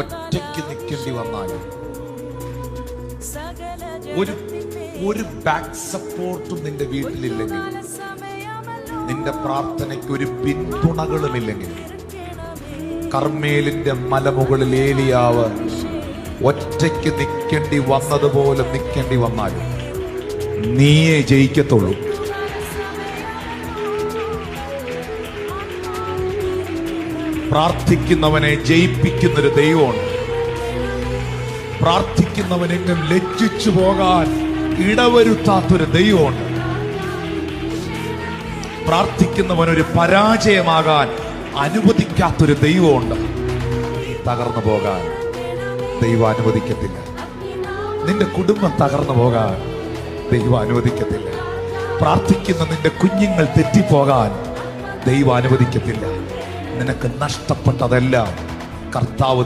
ഒറ്റയ്ക്ക് നിൽക്കേണ്ടി വന്നാലും ഒരു ഒരു ബാക്ക് സപ്പോർട്ടും നിന്റെ വീട്ടിലില്ലെങ്കിൽ നിന്റെ പ്രാർത്ഥനയ്ക്ക് ഒരു പിന്തുണകളുമില്ലെങ്കിൽ കർമ്മേലിന്റെ മലമുകളിൽ ഏലിയാവ് ഒറ്റയ്ക്ക് നിൽക്കേണ്ടി വന്നതുപോലെ നിൽക്കേണ്ടി വന്നാലും നീയേ ജയിക്കത്തുള്ളൂ. പ്രാർത്ഥിക്കുന്നവനെ ജയിപ്പിക്കുന്നൊരു ദൈവമുണ്ട്. പ്രാർത്ഥിക്കുന്നവനെങ്ങും ലജ്ജിച്ചു പോകാൻ ഇടവരുത്താത്തൊരു ദൈവമുണ്ട്. പ്രാർത്ഥിക്കുന്നവനൊരു പരാജയമാകാൻ അനുവദിക്കാത്തൊരു ദൈവമുണ്ട്. തകർന്നു പോകാൻ ദൈവം അനുവദിക്കത്തില്ല. നിന്റെ കുടുംബം തകർന്നു പോകാൻ ദൈവം അനുവദിക്കത്തില്ല. പ്രാർത്ഥിക്കുന്ന നിന്റെ കുഞ്ഞുങ്ങൾ തെറ്റിപ്പോകാൻ ദൈവം അനുവദിക്കത്തില്ല. നിനക്ക് നഷ്ടപ്പെട്ടതെല്ലാം കർത്താവ്